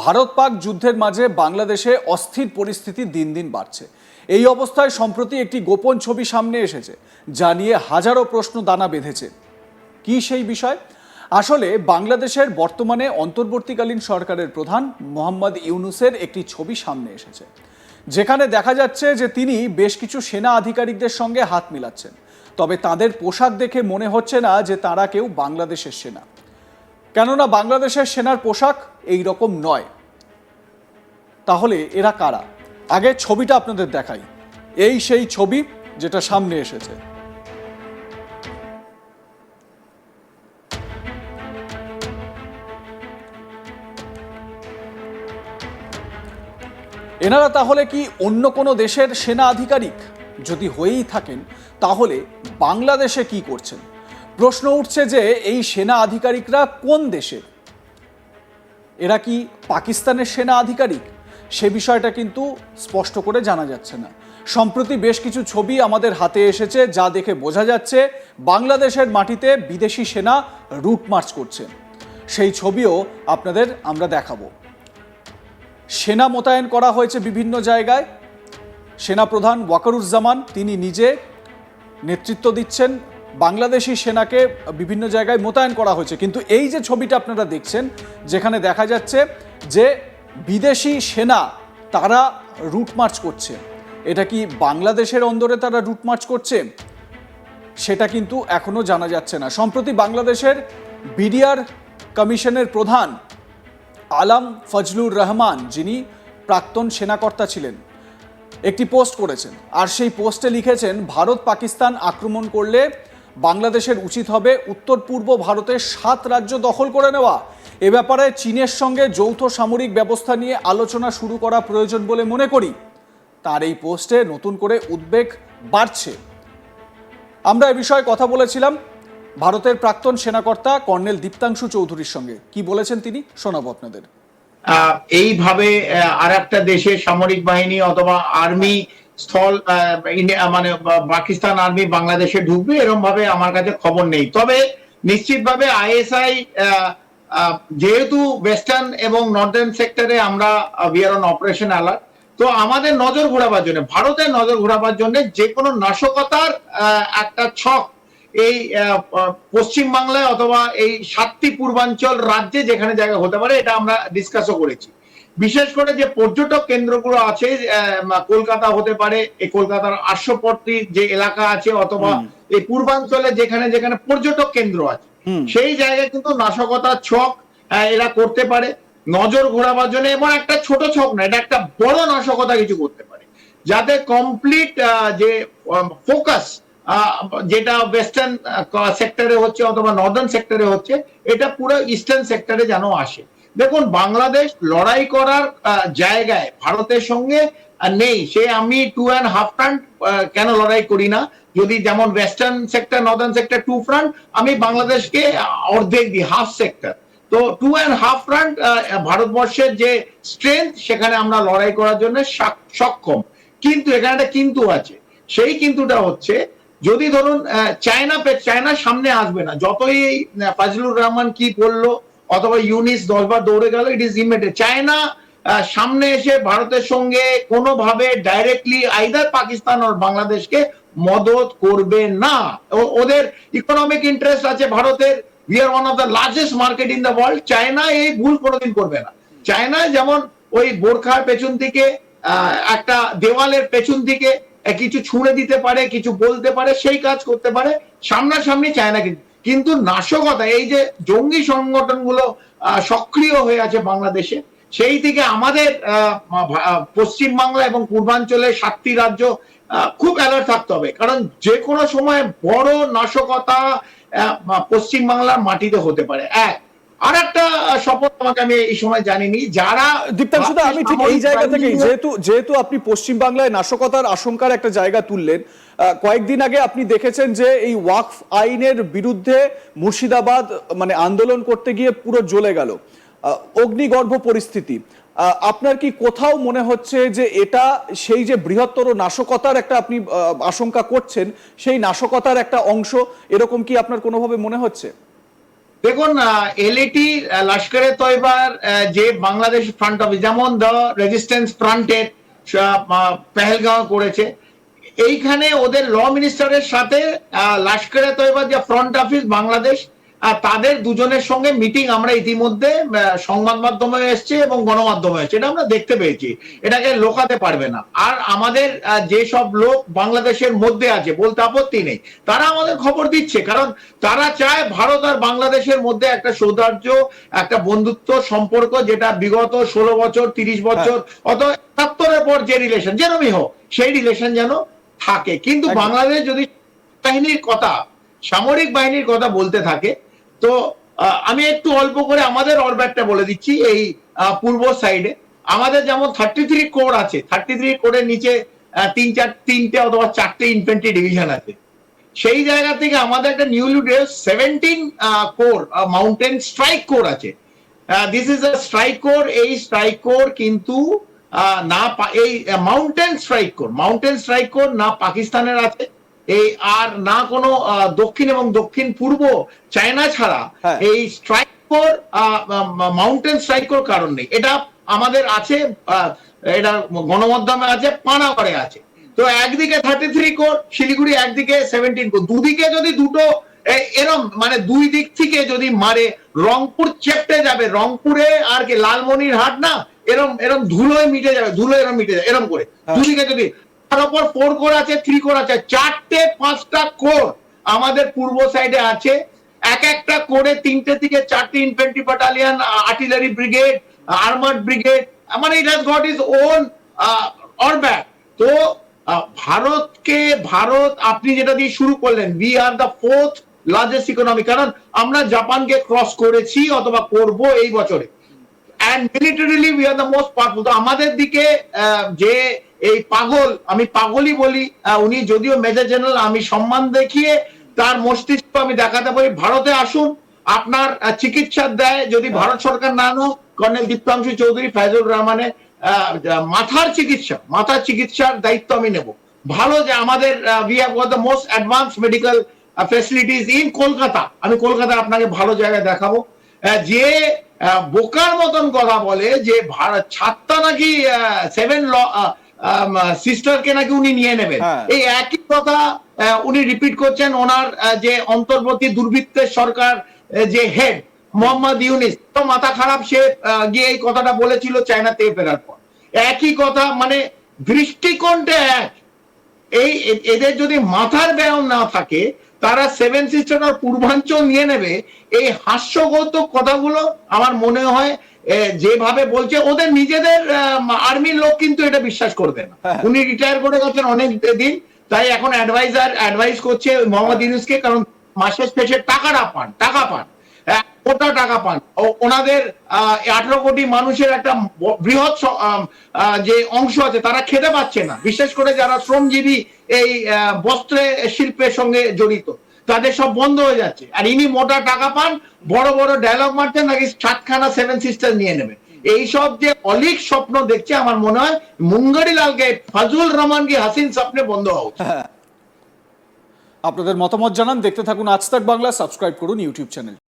ভারত পাক যুদ্ধের মাঝে বাংলাদেশে অস্থির পরিস্থিতি দিন দিন বাড়ছে। এই অবস্থায় সম্প্রতি একটি গোপন ছবি সামনে এসেছে, যা নিয়ে হাজারো প্রশ্ন দানা বেঁধেছে। কি সেই বিষয়? আসলে বাংলাদেশের বর্তমানে অন্তর্বর্তীকালীন সরকারের প্রধান মোহাম্মদ ইউনুসের একটি ছবি সামনে এসেছে, যেখানে দেখা যাচ্ছে যে তিনি বেশ কিছু সেনা আধিকারিকদের সঙ্গে হাত মিলাচ্ছেন। তবে তাদের পোশাক দেখে মনে হচ্ছে না যে তারা কেউ বাংলাদেশের সেনা। কেননা বাংলাদেশের সেনার পোশাক এই রকম নয়। তাহলে এরা কারা? আগে ছবিটা আপনাদের দেখাই। এই সেই ছবি যেটা সামনে এসেছে। এনারা তাহলে কি অন্য কোনো দেশের সেনা আধিকারিক? যদি হয়েই থাকেন, তাহলে বাংলাদেশে কি করছেন? প্রশ্ন উঠছে যে এই সেনা আধিকারিকরা কোন দেশে? এরা কি পাকিস্তানের সেনা আধিকারিক? সে বিষয়টা কিন্তু স্পষ্ট করে জানা যাচ্ছে না। সম্প্রতি বেশ কিছু ছবি আমাদের হাতে এসেছে যা দেখে বোঝা যাচ্ছে বাংলাদেশের মাটিতে বিদেশি সেনা রুট মার্চ করছে। সেই ছবিও আপনাদের আমরা দেখাবো। সেনা মোতায়েন করা হয়েছে বিভিন্ন জায়গায়। সেনাপ্রধান ওয়াকারুজ্জামান, তিনি নিজে নেতৃত্ব দিচ্ছেন বাংলাদেশি সেনাকে বিভিন্ন জায়গায় মোতায়েন করা হয়েছে। কিন্তু এই যে ছবিটা আপনারা দেখছেন, যেখানে দেখা যাচ্ছে যে বিদেশি সেনা তারা রুট মার্চ করছে। এটা কি বাংলাদেশের অন্দরে তারা রুট মার্চ করছে? সেটা কিন্তু এখনও জানা যাচ্ছে না। সম্প্রতি বাংলাদেশের বিডিআর কমিশনের প্রধান আলাম ফজলুর রহমান যিনি প্রাক্তন সেনাকর্তা ছিলেন, একটি পোস্ট করেছেন। আর সেই পোস্টে লিখেছেন ভারত পাকিস্তান আক্রমণ করলে বাংলাদেশের উচিত হবে উত্তর পূর্ব ভারতের সাত রাজ্য দখল করে নেওয়া। এ ব্যাপারে চীনের সঙ্গে যৌথ সামরিক ব্যবস্থা নিয়ে আলোচনা শুরু করা প্রয়োজন বলে মনে করি। তার এই পোস্টে নতুন করে উদ্বেগ বাড়ছে। আমরা এ বিষয়ে কথা বলেছিলাম ভারতের প্রাক্তন সেনাকর্তা কর্নেল দীপ্তাংশু চৌধুরীর সঙ্গে। কি বলেছেন তিনি? শোনাবো আপনাদের। এইভাবে আর একটা দেশের সামরিক বাহিনী অথবা আর্মি স্থল ইন্ডিয়া- মানে পাকিস্তান আর্মি বাংলাদেশে ঢুকবে এরকম ভাবে আমার কাছে খবর নেই। তবে নিশ্চিতভাবে আইএসআই যেহেতু ওয়েস্টার্ন এবং নর্দার্ন সেক্টরে আমরা উই অন অপারেশন অ্যালার্ট তো আমাদের নজর ঘোরাবার জন্য, ভারতের নজর ঘোরাবার জন্য যে কোনো নাশকতার একটা ছক এই পশ্চিম বাংলায় অথবা এই সাতটি পূর্বাঞ্চল রাজ্যে যেখানে জায়গা হতে পারে, এটা আমরা ডিসকাসও করেছি। বিশেষ করে যে পর্যটক কেন্দ্রগুলো আছে কলকাতা হতে পারে এই কলকাতার আশ্বপট্টি যে এলাকা আছে অথবা এই পূর্বাঞ্চলে যেখানে যেখানে পর্যটক কেন্দ্র আছে সেই জায়গায় কিন্তু নাশকতার ছক এরা করতে পারে। নজর ঘোরাবার জন্য এবং একটা ছোট ছক না এটা একটা বড় নাশকতা কিছু করতে পারে। যাতে কমপ্লিট যে ফোকাস যেটা ওয়েস্টার্ন সেক্টরে হচ্ছে অথবা নর্দার্ন সেক্টরে হচ্ছে এটা পুরো ইস্টার্ন সেক্টরে যেন আসে। দেখুন, বাংলাদেশ লড়াই করার জায়গায় ভারতের সঙ্গে নেই। সে আমি টু অ্যান্ড হাফ ফ্রন্ট কেন লড়াই করি না? যদি যেমন western sector northern sector two front আমি বাংলাদেশকে অর্ধেক দিই হাফ সেক্টর তো টু অ্যান্ড হাফ ফ্রন্ট ভারতবর্ষের যে স্ট্রেংথ সেখানে আমরা লড়াই করার জন্য সক্ষম। কিন্তু এখানে একটা কিন্তু আছে। সেই কিন্তুটা হচ্ছে, যদি ধরুন চায়না চায়না সামনে আসবে না, যতই ফাজলুর রহমান কি বলল অথবা ইউনিস দশবার দৌড়ে গেল ইট ইজ ইমিডিয়েট চায়না সামনে এসে ভারতের সঙ্গে কোনোভাবে ডাইরেক্টলি আইদার পাকিস্তান আর বাংলাদেশকে মদত করবে না। ওদের ইকোনমিক ইন্টারেস্ট আছে ভারতের। We are one of the largest market in the world China এই ভুল কোনোদিন করবে না। চায়নায় যেমন ওই বোরখার পেছন থেকে একটা দেওয়ালের পেছন থেকে কিছু ছুঁড়ে দিতে পারে, কিছু বলতে পারে, সেই কাজ করতে পারে। সামনাসামনি চায়না কিন্তু কিন্তু নাশকতা এই যে জঙ্গি সংগঠনগুলো সক্রিয় হয়ে আছে বাংলাদেশে সেই থেকে আমাদের আহ, ভা- পশ্চিম বাংলা এবং পূর্বাঞ্চলে সাতটি রাজ্য খুব অ্যালার্ট থাকতে হবে। কারণ যে কোনো সময় বড় নাশকতা আহ, পশ্চিম বাংলার মাটিতে হতে পারে। এক আর একটা শপথ আমাকে আমি এই সময় জানিনি যারা দীপ্তাংশুদা আমি ঠিক এই জায়গা থেকেই যেহেতু যেহেতু আপনি পশ্চিম বাংলায় নাশকতার আশঙ্কার একটা জায়গা তুললেন কয়েকদিন আগে আপনি দেখেছেন যে এই ওয়াকফ আইনের বিরুদ্ধে মুর্শিদাবাদ মানে আন্দোলন করতে গিয়ে পুরো জ্বলে গেল। অগ্নিগর্ভ পরিস্থিতি। আপনার কি কোথাও মনে হচ্ছে যে এটা সেই যে বৃহত্তর নাশকতার একটা আপনি আশঙ্কা করছেন সেই নাশকতার একটা অংশ এরকম কি আপনার কোনোভাবে মনে হচ্ছে? দেখুন এলএটি লস্করে তৈবার যে বাংলাদেশ ফ্রন্ট অফিস যেমন দ রেজিস্ট্যান্স ফ্রন্টের পেহেলগাঁও করেছে। এইখানে ওদের ল মিনিস্টারের সাথে লস্করে তৈবার যে ফ্রন্ট অফিস বাংলাদেশ তাদের দুজনের সঙ্গে মিটিং আমরা ইতিমধ্যে সংবাদ মাধ্যমে এসছে এবং গণমাধ্যমে এসছে। এটা আমরা দেখতে পেয়েছি। এটাকে লোকাতে পারবে না। আর আমাদের আহ, যেসব লোক বাংলাদেশের মধ্যে আছে বলতে আপত্তি নেই তারা আমাদের খবর দিচ্ছে। কারণ তারা চায় ভারত আর বাংলাদেশের মধ্যে একটা সৌহার্দ্য একটা বন্ধুত্ব সম্পর্ক যেটা বিগত ষোলো বছর তিরিশ বছর অত একাত্তরের পর যে রিলেশন যেরমই হোক সেই রিলেশন যেন থাকে। কিন্তু বাংলাদেশ যদি বাহিনীর কথা সামরিক বাহিনীর কথা বলতে থাকে তো আমি একটু অল্প করে আমাদের অরব্যাটটা বলে দিচ্ছি এই পূর্ব সাইডে আমাদের যেমন থার্টি থ্রি কোর আছে থার্টি থ্রি কোরের নিচে তিন চার, তিনটে অথবা চারটে ইনফেন্ট্রি ডিভিশন আছে। সেই জায়গা থেকে আমাদের একটা newly seventeen corps mountain strike corps আছে। This is a strike corps এই স্ট্রাইক কোর কিন্তু না এই mountain strike corps mountain strike corps না পাকিস্তানের আছে। এই আর না কোনো দক্ষিণ এবং দক্ষিণ পূর্ব চায়না ছাড়া হ্যাঁ। এই strike corps mountain strike corps কারণ নেই। এটা আমাদের আছে এটা গণমাধ্যমে আছে পানাগড়ে আছে। তো একদিকে থার্টি থ্রি কোর শিলিগুড়ি একদিকে সেভেন্টিন কোর। দুদিকে যদি দুটো এরম মানে দুই দিক থেকে যদি মারে রংপুর চেপটে যাবে। রংপুরে আর কি লালমনির হাট না এরম এরম ধুলোয় মিটে যাবে ধুলো এরম মিটে যাবে এরম করে। হ্যাঁ। দুদিকে যদি তার উপর ফোর কোর আছে থ্রি কোর আছে। চারটে, পাঁচটা কোর আমাদের পূর্ব সাইডে আছে। এক একটা করে তিনটে থেকে চারটে infantry battalion artillery brigade armoured brigade মানে it has got its own ORBAT তো ভারতকে, ভারত, আপনি যেটা দিয়ে শুরু করলেন we are the fourth largest economy কারণ আমরা জাপানকে ক্রস করেছি অথবা করব এই বছরে। And militarily we are the most powerful তো আমাদের দিকে যে এই পাগল, আমি পাগলই বলি উনি যদিও মেজর জেনারেল, আমি সম্মান দেখিয়ে তার মস্তিষ্ক আমি দেখাতে পারি। ভারতে আসুন, আপনার চিকিৎসা দেয় যদি ভারত সরকার না নো কর্নেল দীপ্তাংশু চৌধুরী ফাইজুর রহমানের মাথার চিকিৎসা, মাথার চিকিৎসার দায়িত্ব আমি নেব। ভালো যে আমাদের we have got the most advance medical facilities in Kolkata. আমি কলকাতা আপনাকে ভালো জায়গায় দেখাবো। যে বোকার মতন কথা বলে যে ভারত ছাত্রা নাকি সেভেন ল সিস্টারকে নাকি উনি নিয়ে নেবেন। হ্যাঁ। এই একই কথা উনি রিপিট করছেন ওনার যে অন্তর্বর্তী দুর্বৃত্তের সরকার যে হেড মোহাম্মদ ইউনিস। তো মাথা খারাপ সে গিয়ে এই কথাটা বলেছিল চায়না থেকে ফেরার পর। একই কথা মানে দৃষ্টিকোণটা এক। এই এদের যদি মাথার ব্যায়াম না থাকে তারা সেভেন সিস্টার আর পূর্বাঞ্চল নিয়ে নেবে। এই হাস্যগত কথাগুলো আমার মনে হয় যেভাবে বলছে ওদের নিজেদের আর্মির লোক কিন্তু এটা বিশ্বাস করবে না। হ্যাঁ। উনি রিটায়ার করে গেছেন অনেক দিন তাই এখন অ্যাডভাইজার অ্যাডভাইস করছে মোহাম্মদ ইউনুসকে কারণ মাসের শেষে টাকাটা পান টাকা পান। কোটা টাকা পান? ওনাদের আঠারো কোটি মানুষের একটা বৃহৎ যে অংশ আছে, তারা খেতে পাচ্ছে না। বিশেষ করে যারা শ্রমজীবী এই বস্ত্রে শিল্পের সঙ্গে জড়িত, তাদের সব বন্ধ হয়ে যাচ্ছে। আর ইনি মোটা টাকা পান, বড় বড় ডায়লগ মারছেন, নাকি সাতখানা সেভেন সিস্টার নিয়ে নেবে এইসব যে অলিক স্বপ্ন দেখছে, আমার মনে হয় মুঙ্গারি লালকে ফজল রহমান কি হাসিন স্বপ্নে বন্ধ হওয়া উচিত। আপনাদের মতামত জানান, দেখতে থাকুন আজ তাক বাংলা, সাবস্ক্রাইব করুন ইউটিউব চ্যানেল।